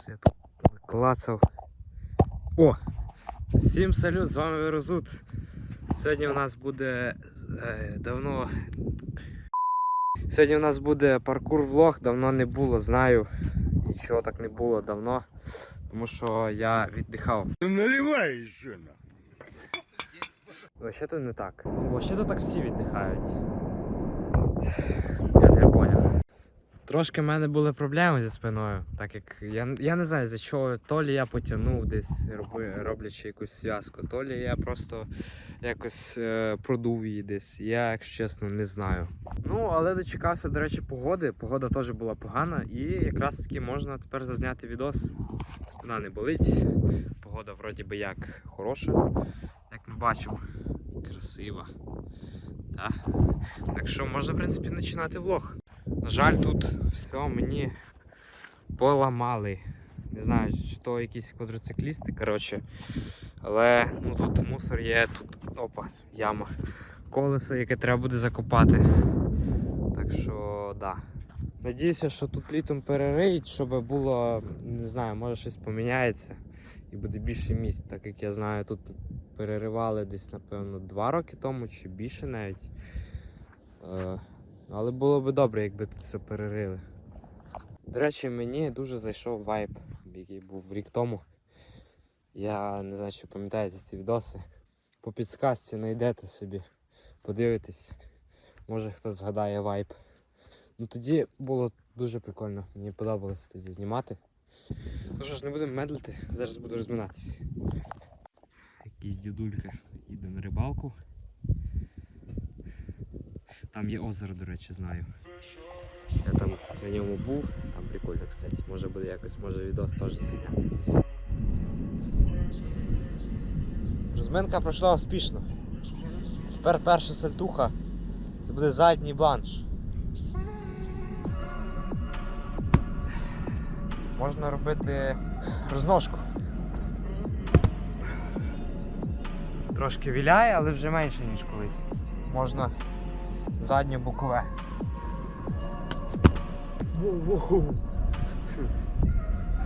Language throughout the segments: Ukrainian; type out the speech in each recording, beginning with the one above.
Це я тут клацав. О! Всім салют, з вами Верозут. Сьогодні у нас буде е, давно. Сьогодні у нас буде паркур влог, давно не було, знаю. Нічого так не було давно. Тому що я віддихав. Ну, Наливай еще на. Вообще то не так. Вообще то так всі віддихають. Трошки в мене були проблеми зі спиною, так як я, я не знаю за чого, то лі я потягнув десь роби, роблячи якусь зв'язку, то лі я просто якось е, продув її десь. Я, якщо чесно, не знаю. Ну, але дочекався, до речі, погоди. Погода теж була погана, і якраз таки можна тепер зазняти відос. Спина не болить. Погода вроді би як хороша, як ми бачимо. Красива. Так. так що можна, в принципі, починати влог. На жаль, тут все мені поламали. Не знаю, то якісь квадроциклісти, коротше. Але ну, тут мусор є, тут опа, яма. Колесо, яке треба буде закопати. Так що, да. Надіюся, що тут літом перериють, щоб було, не знаю, може щось поміняється і буде більше місць, так як я знаю, тут переривали десь, напевно, два роки тому чи більше навіть. Е, але було б добре, якби тут все перерили. До речі, мені дуже зайшов вайб, який був рік тому. Я не знаю, чи пам'ятаєте ці відоси. По підсказці знайдете собі, подивитесь, може хтось згадає вайб. Ну тоді було дуже прикольно, мені подобалось тоді знімати. Ну що ж, не будемо медлити, зараз буду розминатися. Якийсь дідулька їде на рибалку. Там є озеро, до речі, знаю. Я там на ньому був, там прикольно, кстати. Може буде якось, може відос теж зняти. Розминка пройшла успішно. Тепер перша сальтуха. Це буде задній банш. Можна робити розножку. Трошки віляє, але вже менше, ніж колись. Можна заднє бокове.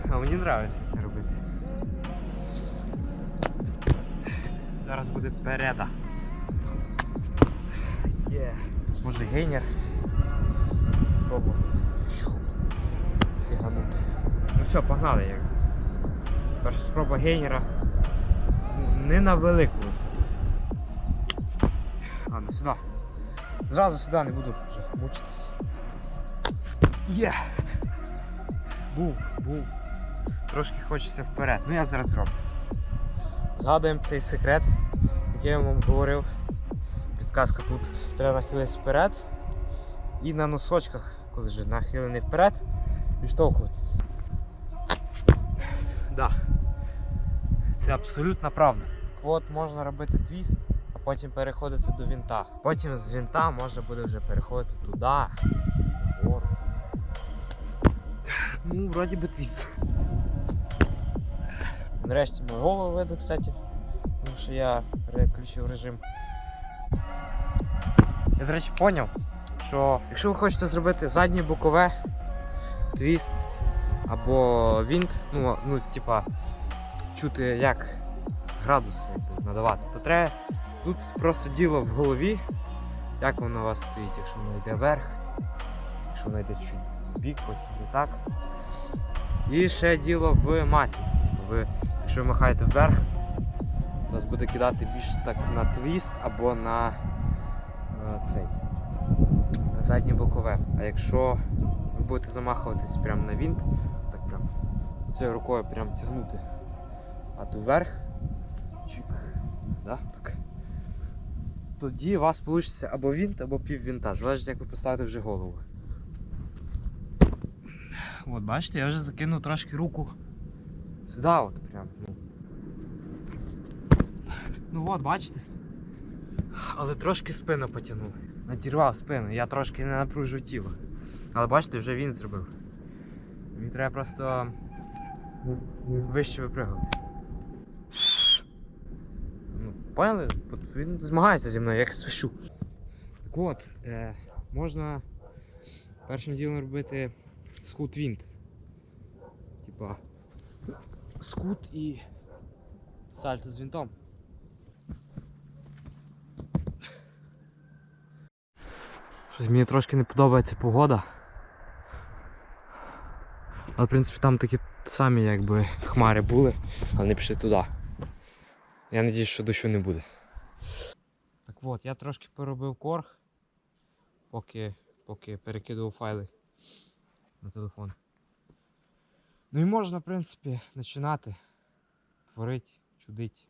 А мені подобається це робити. Зараз буде переда. Є. Може гейнер. Пробувати. Сіганути. Ну все, погнали як. Перша спроба гейнера. Не на велику висоту. Ладно, сюди. Зразу сюди не буду мучитись. Є! Був, був. Трошки хочеться вперед. Ну я зараз зроблю. Згадуємо цей секрет, який я вам говорив. Підказка тут. Треба нахилитися вперед. І на носочках, коли вже нахилений вперед, відштовхуватися. Да. Це абсолютна правда. От можна робити твіст, потім переходити до вінта. Потім з вінта можна буде вже переходити туди, вгору. Ну, вроді би твіст. Нарешті мою голову веду, кстати. Тому що я переключив режим. Я, до речі, зрозумів, що якщо ви хочете зробити заднє бокове, твіст або вінт, ну, ну типа, чути як градуси надавати, то треба тут просто діло в голові, як воно у вас стоїть, якщо воно йде вверх, якщо воно йде чуть бік, потім так. І ще діло в масі. Типу ви, якщо ви махаєте вверх, то вас буде кидати більш так на твіст або на, на цей на заднє бокове. А якщо ви будете замахуватись прямо на вінт, так прям цією рукою прям тягнути, а то вверх, чик, да? Тоді у вас вийде або вінт, або пів вінта, залежить як ви поставите вже голову. От, бачите, я вже закинув трошки руку сюди, от прям. Ну, ну от, бачите. Але трошки спину потягнув. Надірвав спину, я трошки не напружив тіло. Але бачите, вже він зробив. Мені треба просто вище випригувати. Поняли? Він змагається зі мною, як свищу. Так от, е, можна першим ділом робити скут вінт. Типа скут і сальто з вінтом. Щось мені трошки не подобається погода. Але в принципі там такі самі якби хмари були, але не пішли туди. Я сподіваюся, що дощу не буде. Так от, я трошки поробив корг, поки, поки перекидував файли на телефон. Ну і можна, в принципі, починати творити, чудити.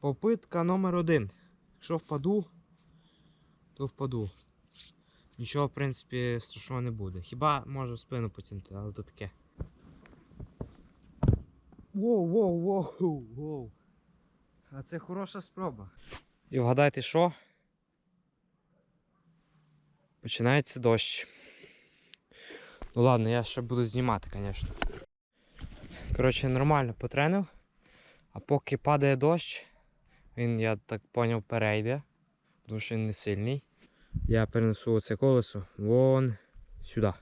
Попитка номер один. Якщо впаду, то впаду. Нічого, в принципі, страшного не буде. Хіба можу спину потягнути, але то таке. Воу, воу, воу, воу. А це хороша спроба. І вгадайте що? Починається дощ. Ну ладно, я ще буду знімати, звісно. Коротше, нормально потренив. А поки падає дощ, він, я так поняв, перейде, тому що він не сильний. Я перенесу це колесо вон сюди.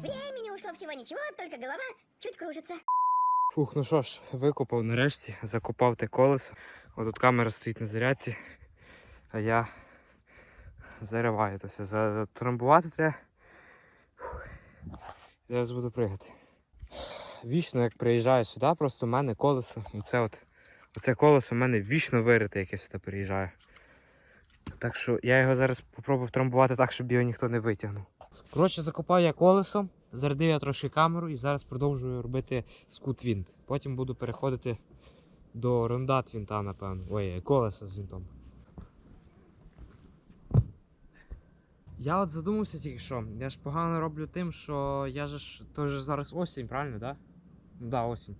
Времени ушло всего ничего, только голова чуть кружится. Фух, ну що ж, викопав нарешті, закопав те колесо. От тут камера стоїть на зарядці, а я зариваю то все. Затрамбувати треба. Зараз буду пригати. Вічно, як приїжджаю сюди, просто в мене колесо. Оце, от, оце колесо в мене вічно вирите, як я сюди приїжджаю. Так що я його зараз попробую трамбувати так, щоб його ніхто не витягнув. Коротше, закопав я колесо, зарядив я трошки камеру і зараз продовжую робити скут вінт. Потім буду переходити до рондат вінта, напевно. Ой, колеса з вінтом. Я от задумався тільки що. Я ж погано роблю тим, що я ж то ж зараз осінь, правильно, да? Ну да, осінь.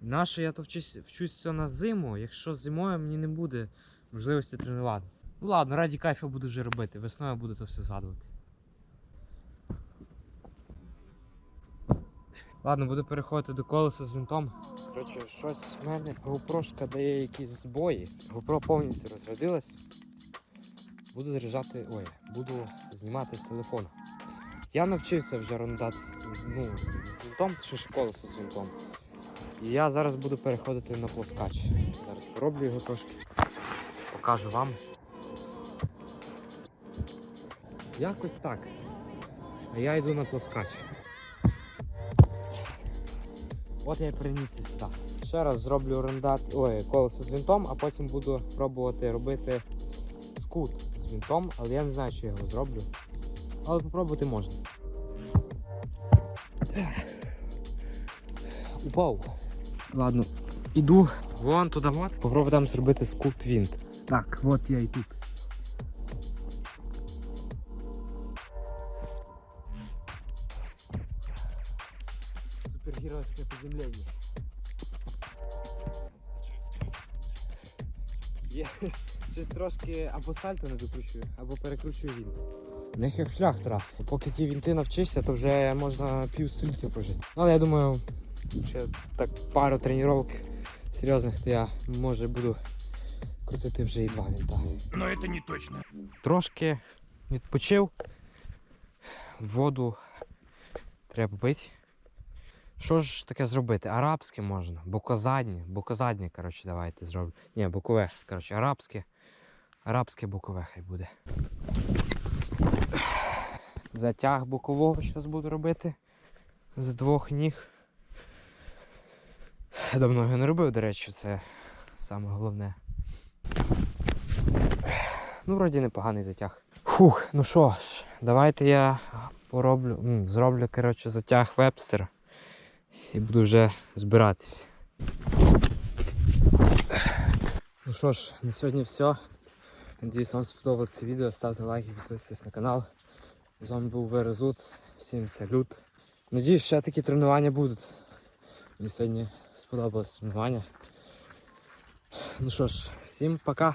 Нащо я то вчусь, вчуся на зиму, якщо зимою мені не буде можливості тренуватися. Ну ладно, раді кайфу буду вже робити. Весною буду то все згадувати. Ладно, буду переходити до колеса з винтом. Коротше, щось в мене GoPro дає якісь збої. GoPro повністю розрядилась. Буду заряджати. Ой, буду знімати з телефону. Я навчився вже рондати з, ну, з винтом, чи колесо з винтом. І я зараз буду переходити на плоскач. Зараз пороблю його трошки. Покажу вам. Якось так. А я йду на плоскач. От я і перенісся сюди. Ще раз зроблю рендат, ой, колесо з вінтом, а потім буду пробувати робити скут вінтом, але я не знаю, чи я його зроблю. Але попробувати можна. Упав. Ладно, іду вон туди от. Попробую там зробити скут вінт. Так, от я і тут. Супергеройське приземлення. Щось трошки або сальто не докручую, або перекручую вінт. В них як шлях трав. Поки ті вінти навчишся, то вже можна пів століття прожити. Ну, Але я думаю, ще так пару тренувань серйозних, то я може буду крутити вже і два вінта. Но это не точно. Трошки відпочив. Воду треба пити. Що ж таке зробити? Арабське можна, бокозаднє, бокозаднє, коротше, давайте зроблю. Ні, бокове, коротше, арабське. Арабське бокове хай буде. Затяг бокового зараз буду робити. З двох ніг. Давно його не робив, до речі, це саме головне. Ну, вроді непоганий затяг. Фух, ну що ж, давайте я пороблю, зроблю, коротше, затяг вебстера і буду вже збиратись. Ну що ж, на сьогодні все. Надіюсь, вам сподобалось це відео. Ставте лайки, підписуйтесь на канал. З вами був Верезут. Всім салют. Надіюсь, ще такі тренування будуть. Мені сьогодні сподобалось тренування. Ну що ж, Всім пока.